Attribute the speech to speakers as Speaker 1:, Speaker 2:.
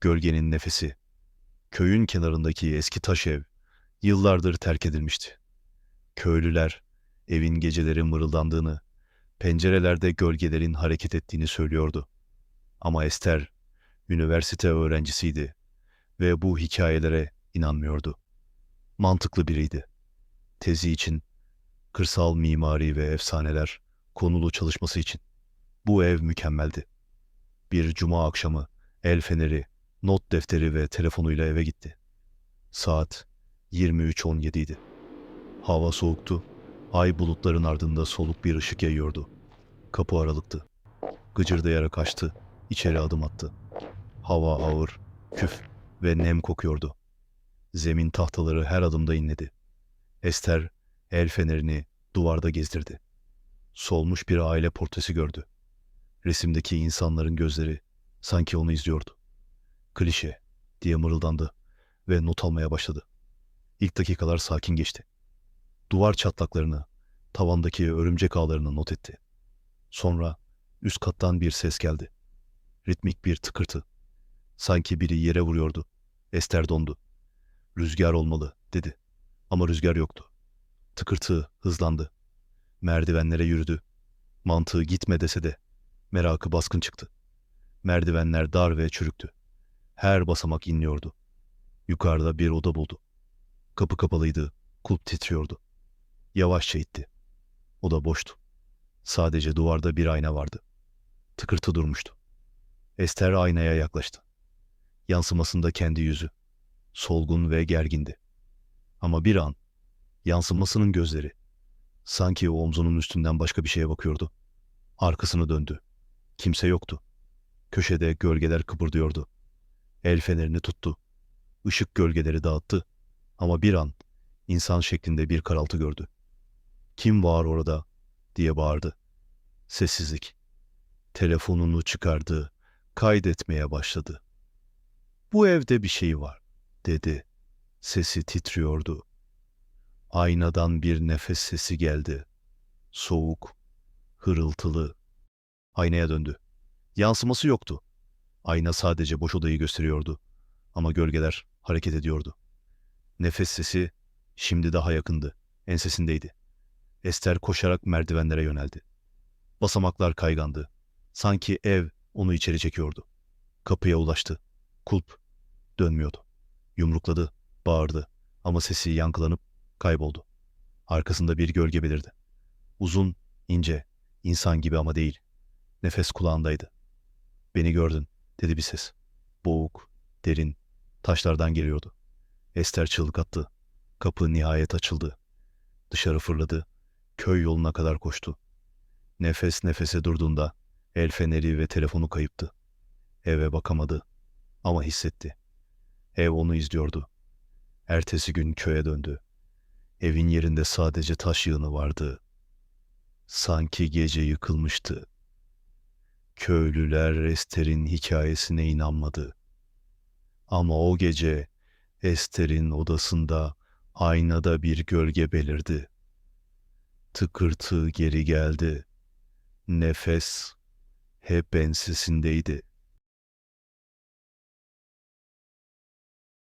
Speaker 1: Gölgenin nefesi. Köyün kenarındaki eski taş ev yıllardır terk edilmişti. Köylüler evin geceleri mırıldandığını, pencerelerde gölgelerin hareket ettiğini söylüyordu. Ama Ester üniversite öğrencisiydi ve bu hikayelere inanmıyordu. Mantıklı biriydi. Tezi için, kırsal mimari ve efsaneler konulu çalışması için. Bu ev mükemmeldi. Bir cuma akşamı el feneri, not defteri ve telefonuyla eve gitti. Saat 23.17 idi. Hava soğuktu. Ay bulutların ardında soluk bir ışık yayıyordu. Kapı aralıktı. Gıcırdayarak açtı. içeri adım attı. Hava ağır, küf ve nem kokuyordu. Zemin tahtaları her adımda inledi. Ester el fenerini duvarda gezdirdi. Solmuş bir aile portresi gördü. Resimdeki insanların gözleri sanki onu izliyordu. Klişe diye mırıldandı ve not almaya başladı. İlk dakikalar sakin geçti. Duvar çatlaklarını, tavandaki örümcek ağlarını not etti. Sonra üst kattan bir ses geldi. Ritmik bir tıkırtı. Sanki biri yere vuruyordu. Ester dondu. Rüzgar olmalı dedi. Ama rüzgar yoktu. Tıkırtı hızlandı. Merdivenlere yürüdü. Mantığı gitme dese de merakı baskın çıktı. Merdivenler dar ve çürüktü. Her basamak inliyordu. Yukarıda bir oda buldu. Kapı kapalıydı, kulp titriyordu. Yavaşça itti. Oda boştu. Sadece duvarda bir ayna vardı. Tıkırtı durmuştu. Ester aynaya yaklaştı. Yansımasında kendi yüzü. Solgun ve gergindi. Ama bir an yansımasının gözleri sanki omzunun üstünden başka bir şeye bakıyordu. Arkasını döndü. Kimse yoktu. Köşede gölgeler kıpırdıyordu. El fenerini tuttu. Işık gölgeleri dağıttı ama bir an insan şeklinde bir karaltı gördü. Kim var orada diye bağırdı. Sessizlik. Telefonunu çıkardı, kaydetmeye başladı. Bu evde bir şey var dedi. Sesi titriyordu. Aynadan bir nefes sesi geldi. Soğuk, hırıltılı. Aynaya döndü. Yansıması yoktu. Ayna sadece boş odayı gösteriyordu. Ama gölgeler hareket ediyordu. Nefes sesi şimdi daha yakındı. Ensesindeydi. Ester koşarak merdivenlere yöneldi. Basamaklar kaygandı. Sanki ev onu içeri çekiyordu. Kapıya ulaştı. Kulp dönmüyordu. Yumrukladı, bağırdı ama sesi yankılanıp kayboldu. Arkasında bir gölge belirdi. Uzun, ince, insan gibi ama değil. Nefes kulağındaydı. Beni gördün, dedi bir ses. Boğuk, derin, taşlardan geliyordu. Ester çığlık attı. Kapı nihayet açıldı. Dışarı fırladı. Köy yoluna kadar koştu. Nefes nefese durduğunda el feneri ve telefonu kayıptı. Eve bakamadı ama hissetti. Ev onu izliyordu. Ertesi gün köye döndü. Evin yerinde sadece taş yığını vardı. Sanki gece yıkılmıştı. Köylüler Ester'in hikayesine inanmadı. Ama o gece Ester'in odasında aynada bir gölge belirdi. Tıkırtı geri geldi. Nefes hep ensesindeydi.